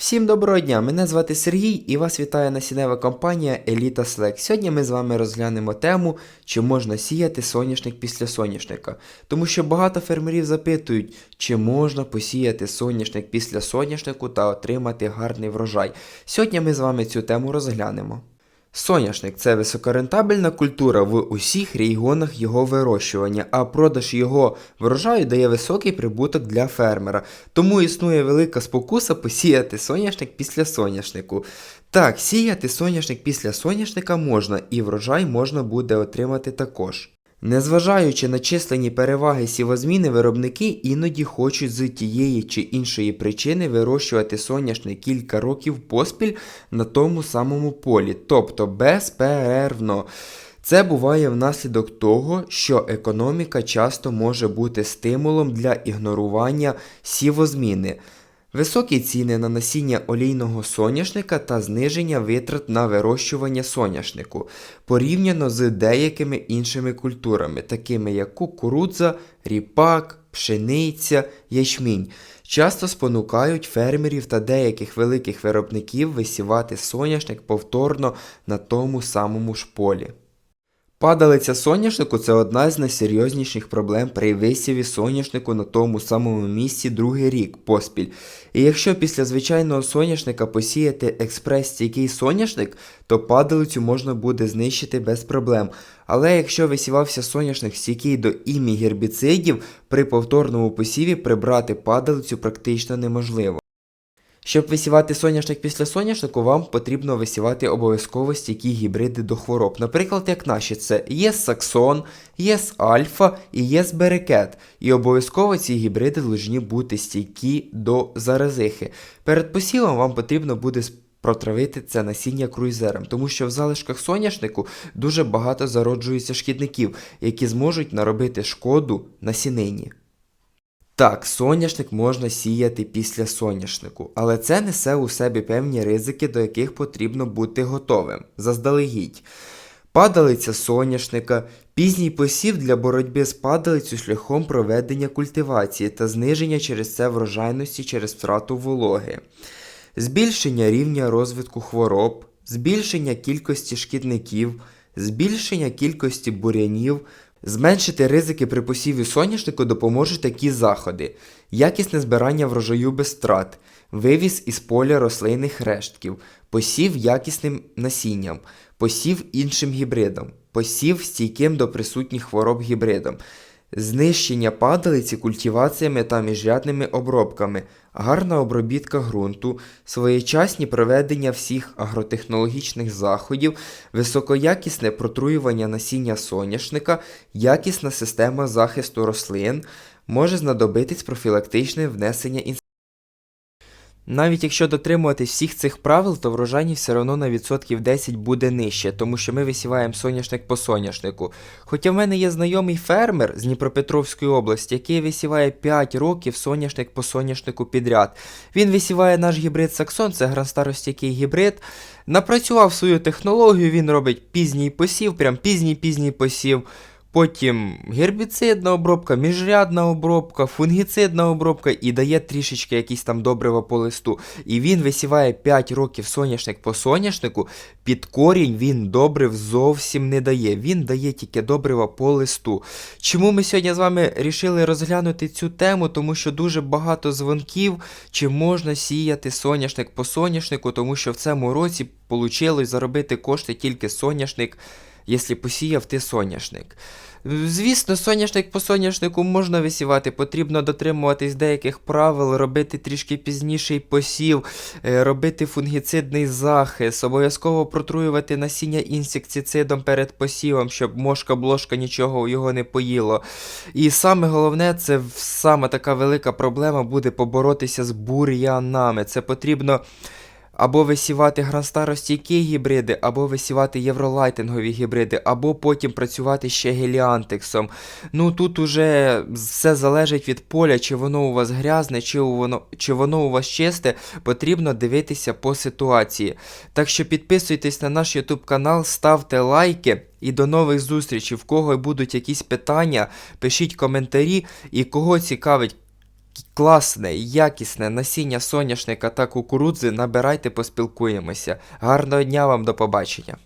Всім доброго дня! Мене звати Сергій і вас вітає насінева компанія Еліта Слек. Сьогодні ми з вами розглянемо тему, чи можна сіяти соняшник після соняшника. Тому що багато фермерів запитують, чи можна посіяти соняшник після соняшнику та отримати гарний врожай. Сьогодні ми з вами цю тему розглянемо. Соняшник це високорентабельна культура в усіх регіонах його вирощування, а продаж його врожаю дає високий прибуток для фермера. Тому існує велика спокуса посіяти соняшник після соняшнику. Так, сіяти соняшник після соняшника можна, і врожай можна буде отримати також. Незважаючи на численні переваги сівозміни, виробники іноді хочуть з тієї чи іншої причини вирощувати соняшник кілька років поспіль на тому самому полі, тобто безперервно. Це буває внаслідок того, що економіка часто може бути стимулом для ігнорування сівозміни. Високі ціни на насіння олійного соняшника та зниження витрат на вирощування соняшнику порівняно з деякими іншими культурами, такими як кукурудза, ріпак, пшениця, ячмінь, часто спонукають фермерів та деяких великих виробників висівати соняшник повторно на тому самому ж полі. Падалиця соняшнику це одна з найсерйозніших проблем при висіві соняшнику на тому самому місці другий рік поспіль. І якщо після звичайного соняшника посіяти експрес-стійкий соняшник, то падалицю можна буде знищити без проблем. Але якщо висівався соняшник стійкий до імі гербіцидів, при повторному посіві прибрати падалицю практично неможливо. Щоб висівати соняшник після соняшнику, вам потрібно висівати обов'язково стійкі гібриди до хвороб. Наприклад, як наші, це єс Саксон, єс Альфа і єс Берекет. І обов'язково ці гібриди повинні бути стійкі до заразихи. Перед посівом вам потрібно буде протравити це насіння круйзером, тому що в залишках соняшнику дуже багато зароджується шкідників, які зможуть наробити шкоду насінині. Так, соняшник можна сіяти після соняшнику, але це несе у себе певні ризики, до яких потрібно бути готовим. Заздалегідь. Падалиця соняшника, пізній посів для боротьби з падалицю шляхом проведення культивації та зниження через це врожайності через втрату вологи, збільшення рівня розвитку хвороб, збільшення кількості шкідників, збільшення кількості бурянів. Зменшити ризики при посіві соняшнику допоможуть такі заходи: якісне збирання врожаю без страт, вивіз із поля рослинних рештків, посів якісним насінням, посів іншим гібридом, посів стійким до присутніх хвороб гібридом, знищення падалиці культиваціями та міжрядними обробками, гарна обробітка ґрунту, своєчасні проведення всіх агротехнологічних заходів, високоякісне протруювання насіння соняшника, якісна система захисту рослин, може знадобитись профілактичне внесення інсектицидів. Навіть якщо дотримуватись всіх цих правил, то врожайність все одно на відсотків 10 буде нижче, тому що ми висіваємо соняшник по соняшнику. Хоча в мене є знайомий фермер з Дніпропетровської області, який висіває 5 років соняшник по соняшнику підряд. Він висіває наш гібрид Саксон, це гранстаростійкий гібрид. Напрацював свою технологію, він робить пізній посів, прям пізній-пізній посів. Потім гербіцидна обробка, міжрядна обробка, фунгіцидна обробка і дає трішечки якісь там добрива по листу. І він висіває 5 років соняшник по соняшнику, під корінь він добрив зовсім не дає. Він дає тільки добрива по листу. Чому ми сьогодні з вами рішили розглянути цю тему? Тому що дуже багато дзвонків, чи можна сіяти соняшник по соняшнику, тому що в цьому році вийшло заробити кошти тільки соняшник якщо посіяв ти соняшник. Звісно, соняшник по соняшнику можна висівати, потрібно дотримуватись деяких правил, робити трішки пізніший посів, е, робити фунгіцидний захист, обов'язково протруювати насіння інсектицидом перед посівом, щоб мошка-блошка нічого його не поїло. І саме головне, це саме така велика проблема буде поборотися з бур'янами. Це потрібно або висівати гранстаростійкі гібриди, або висівати євролайтингові гібриди, або потім працювати ще геліантексом. Ну тут уже все залежить від поля, чи воно у вас грязне, чи воно, чи воно у вас чисте, потрібно дивитися по ситуації. Так що підписуйтесь на наш YouTube канал, ставте лайки. І до нових зустрічей. В кого будуть якісь питання, пишіть коментарі, і кого цікавить класне, якісне насіння соняшника та кукурудзи, набирайте, поспілкуємося. Гарного дня вам, до побачення.